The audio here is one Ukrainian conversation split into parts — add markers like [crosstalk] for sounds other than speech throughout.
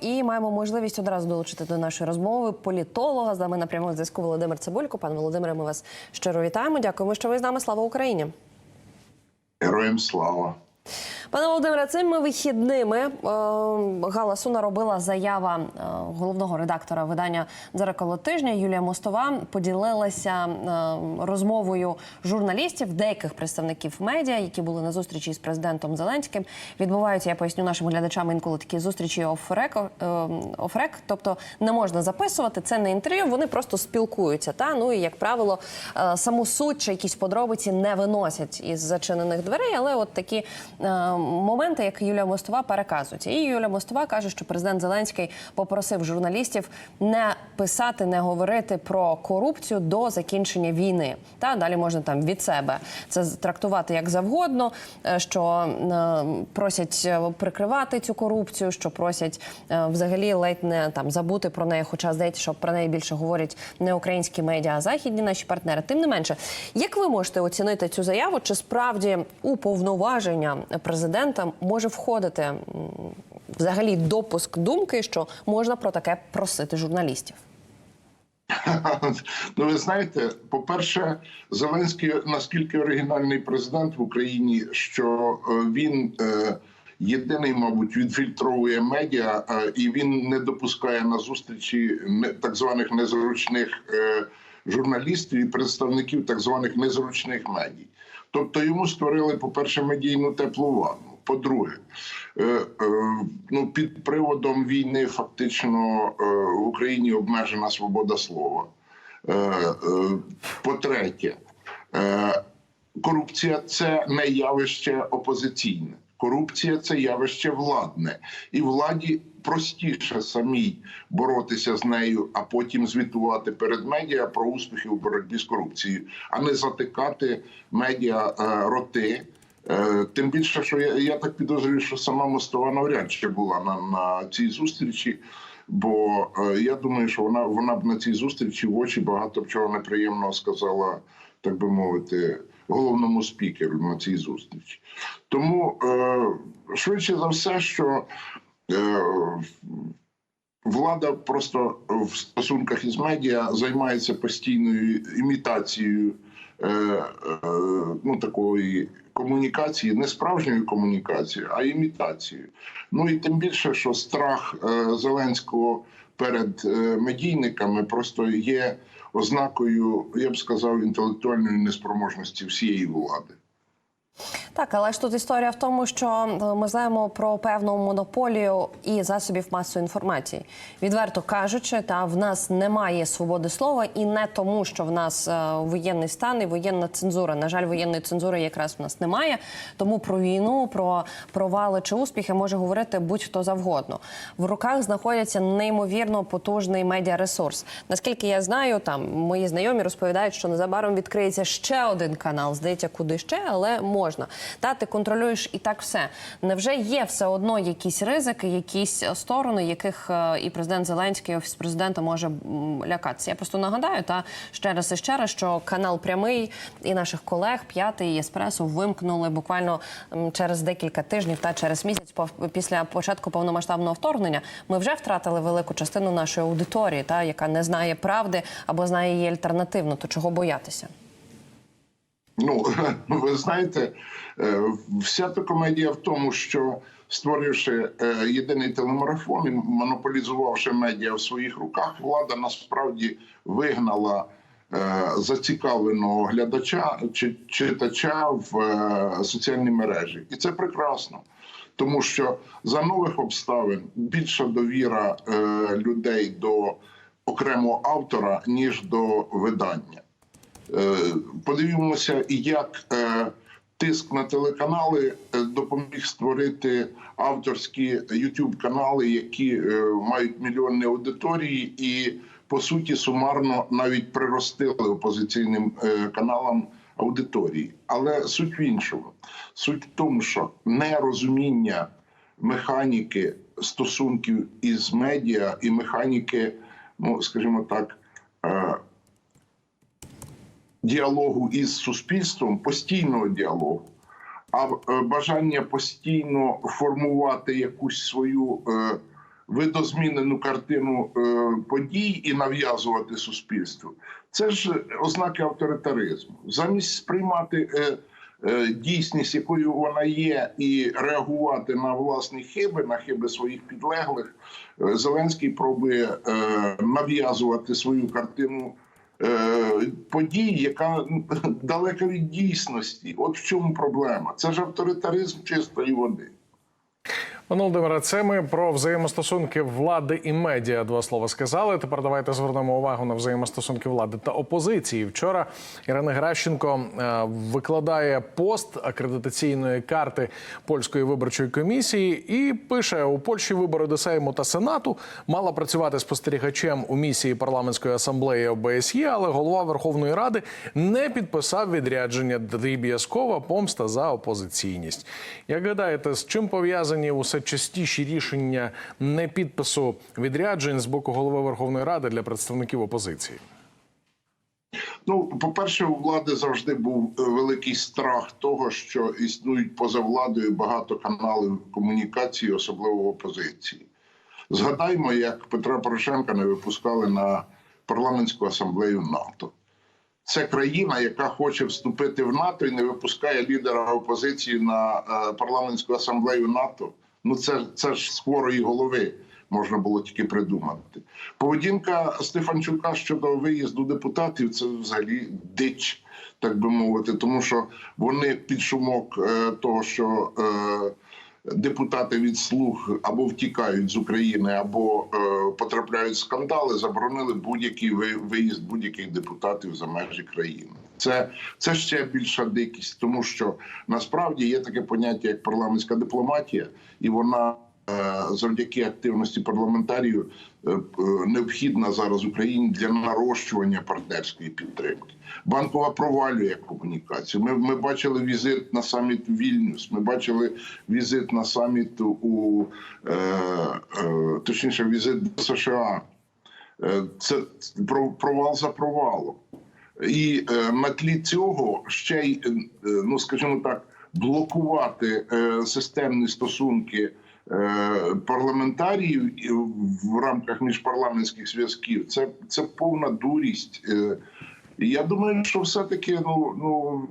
І маємо можливість одразу долучити до нашої розмови політолога. З нами на прямому зв'язку Володимир Цибулько. Пан Володимире, ми вас щиро вітаємо. Дякуємо, що ви з нами. Слава Україні. Героям слава. Пане Володимире, цими вихідними е, галасу наробила заява е, головного редактора видання «Дзеркало тижня» Юлія Мостова. Поділилася е, розмовою журналістів, деяких представників медіа, які були на зустрічі з президентом Зеленським. Відбуваються, я поясню нашим глядачам інколи такі зустрічі офрек, тобто не можна записувати. Це не інтерв'ю, вони просто спілкуються. Та ну і як правило, саму суть чи якісь подробиці не виносять із зачинених дверей, але от такі моменти, як Юлія Мостова, переказуються. І Юлія Мостова каже, що президент Зеленський попросив журналістів не писати, не говорити про корупцію до закінчення війни. Та далі можна там від себе це трактувати як завгодно, е, що е, просять е, прикривати цю корупцію, що просять взагалі ледь не там забути про неї, хоча здається, що про неї більше говорять не українські медіа, а західні наші партнери. Тим не менше, як ви можете оцінити цю заяву? Чи справді у повноваження президента може входити взагалі допуск думки, що можна про таке просити журналістів? [laughs] Ну, ви знаєте, по-перше, Зеленський наскільки оригінальний президент в Україні, що е, він е, єдиний, мабуть, відфільтровує медіа, е, і він не допускає на зустрічі так званих незручних журналістів і представників так званих незручних медій. Тобто йому створили, по-перше, медійну теплу ванну. По-друге, е, е, ну під приводом війни фактично е, в Україні обмежена свобода слова. По-третє, корупція це не явище опозиційне. Корупція це явище владне, і владі простіше самій боротися з нею, а потім звітувати перед медіа про успіхи у боротьбі з корупцією, а не затикати медіа е, роти. Е, Тим більше, що я, я так підозрюю, що сама Мостова навряд чи була на, на цій зустрічі. Бо е, я думаю, що вона вона б на цій зустрічі в очі багато чого неприємного сказала, так би мовити, головному спікеру на цій зустрічі. Тому е, швидше за все, що влада просто в стосунках із медіа займається постійною імітацією е, е, ну, такої комунікації, не справжньої комунікації, а імітацією. Ну і тим більше, що страх е, Зеленського перед е, медійниками просто є ознакою, я б сказав, інтелектуальної неспроможності всієї влади. Так, але ж тут історія в тому, що е, ми знаємо про певну монополію і засобів масової інформації. Відверто кажучи, та в нас немає свободи слова, і не тому, що в нас е, воєнний стан і воєнна цензура. На жаль, воєнної цензури якраз в нас немає. Тому про війну, про провали чи успіхи може говорити будь-хто завгодно. В руках знаходиться неймовірно потужний медіаресурс. Наскільки я знаю, там мої знайомі розповідають, що незабаром відкриється ще один канал. Здається, куди ще, але можна. Та ти контролюєш і так все. Невже є все одно якісь ризики, якісь сторони, яких е, і президент Зеленський, і офіс президента може лякатися? Я просто нагадаю, та ще раз і ще раз, що канал прямий і наших колег п'ятий і еспресо вимкнули буквально через декілька тижнів та через місяць після початку повномасштабного вторгнення. Ми вже втратили велику частину нашої аудиторії, та яка не знає правди або знає її альтернативно. То чого боятися? Ну, [laughs] ви знаєте, е, вся та комедія в тому, що створивши е, єдиний телемарафон і монополізувавши медіа в своїх руках, влада насправді вигнала е, зацікавленого глядача чи читача в соціальні мережі, і це прекрасно. Тому що за нових обставин більша довіра людей до окремого автора ніж до видання. Е, Подивімося, як е, тиск на телеканали е, допоміг створити авторські youtube канали які мають мільйонні аудиторії, і по суті сумарно навіть приростили опозиційним каналам аудиторії. Але суть в іншому. Суть в тому, що нерозуміння механіки стосунків із медіа і механіки, ну скажімо так. Діалогу із суспільством, постійного діалогу, а е, бажання постійно формувати якусь свою е, видозмінену картину е, подій і нав'язувати суспільству. Це ж ознаки авторитаризму. Замість сприймати дійсність, якою вона є, і реагувати на власні хиби, на хиби своїх підлеглих, Зеленський пробує нав'язувати свою картину. Е, Подій, яка [laughs] далека від дійсності, от в чому проблема. Це ж авторитаризм чистої води. Володимире, це ми про взаємостосунки влади і медіа два слова сказали. Тепер давайте звернемо увагу на взаємостосунки влади та опозиції. Вчора Ірина Гращенко е, викладає пост акредитаційної карти польської виборчої комісії і пише: у Польщі вибори до Сейму та Сенату мала працювати спостерігачем у місії парламентської асамблеї ОБСЄ, але голова Верховної Ради не підписав відрядження дріб'язкова помста за опозиційність. Як гадаєте, з чим пов'язані усе частіші рішення непідпису відряджень з боку голови Верховної Ради для представників опозиції? Ну, по-перше, у влади завжди був е, великий страх того, що існують поза владою багато каналів комунікації, особливо в опозиції. Згадаймо, як Петра Порошенка не випускали на парламентську асамблею НАТО. Це країна, яка хоче вступити в НАТО і не випускає лідера опозиції на е, парламентську асамблею НАТО. Ну це, це ж з хворої голови можна було тільки придумати. Поведінка Стефанчука щодо виїзду депутатів це взагалі дич, так би мовити, тому що вони під шумок е, того, що е, депутати від слуг або втікають з України, або е, потрапляють в скандали, заборонили будь-який виїзд будь-яких депутатів за межі країни. Це, це ще більша дикість, тому що насправді є таке поняття як парламентська дипломатія, і вона е, завдяки активності парламентарів е, е, необхідна зараз Україні для нарощування партнерської підтримки. Банкова провалює комунікацію. Ми, ми бачили візит на саміт в Вільнюс. Ми бачили візит на саміт у е, е, точніше, візит до США. Це про- провал за провалом. І е, на тлі цього ще й, е, ну скажімо так, блокувати е, системні стосунки парламентаріїв в рамках міжпарламентських зв'язків. Це, це повна дурість. Я думаю, що все-таки ну, ну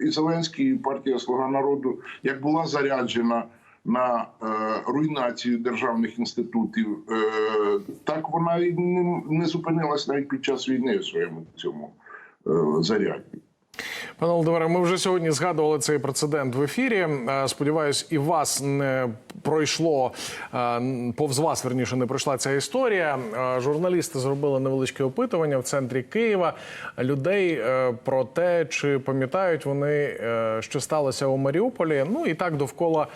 і Зеленський, і партія Слуга народу, як була заряджена на е, руйнацію державних інститутів, е, так вона і не, зупинилась навіть під час війни в своєму цьому е, заряді. Пане Володимире, ми вже сьогодні згадували цей прецедент в ефірі. Е, Сподіваюсь, і вас не пройшло е, повз вас, верніше, не пройшла ця історія. Е, Журналісти зробили невеличке опитування в центрі Києва людей про те, чи пам'ятають вони, що сталося у Маріуполі. Ну і так довкола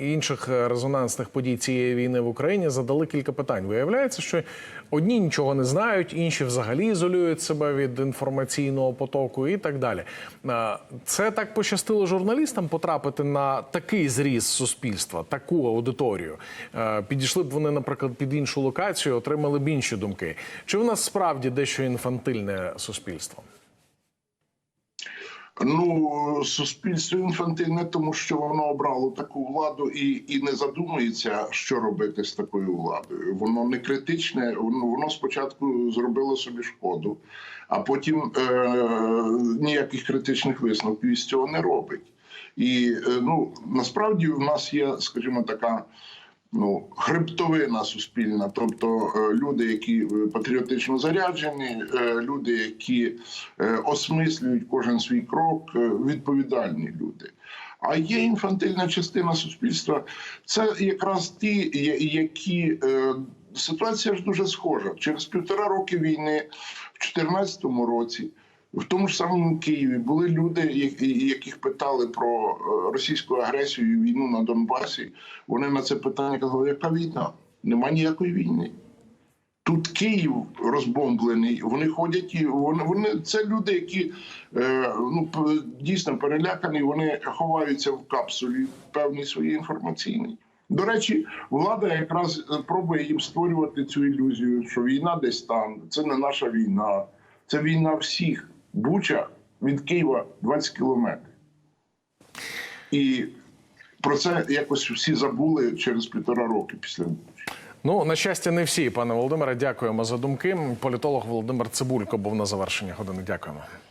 інших резонансних подій цієї війни в Україні задали кілька питань. Виявляється, що одні нічого не знають, інші взагалі ізолюють себе від інформаційного потоку і так далі. Е, Це так пощастило журналістам потрапити на такий зріз суспільства, таку аудиторію. Е, Підійшли б вони, наприклад, під іншу локацію, отримали б інші думки. Чи в нас справді дещо інфантильне суспільство? Ну, суспільство інфантильне, тому що воно обрало таку владу і, і не задумується, що робити з такою владою. Воно не критичне, воно, воно спочатку зробило собі шкоду, а потім е, ніяких критичних висновків із цього не робить. І е, ну насправді в нас є, скажімо, така ну, хребтовина суспільна, тобто е, люди, які е, патріотично заряджені, е, люди, які осмислюють кожен свій крок, відповідальні люди. А є інфантильна частина суспільства. Це якраз ті, які ситуація ж дуже схожа. Через півтора роки війни, в 2014 році, в тому ж самому Києві були люди, яких питали про е, російську агресію і війну на Донбасі. Вони на це питання казали, яка війна? Нема ніякої війни. Тут Київ розбомблений. Вони ходять і вони, вони це люди, які е, ну дійсно перелякані. Вони ховаються в капсулі певній своїй інформаційній. До речі, влада якраз е, пробує їм створювати цю ілюзію, що війна десь там, це не наша війна, це війна всіх. Буча від Києва 20 кілометрів. І про це якось всі забули через півтора роки після Бучі. Ну на щастя, не всі, пане Володимире. Дякуємо за думки. Політолог Володимир Цибулько був на завершення години. Дякуємо.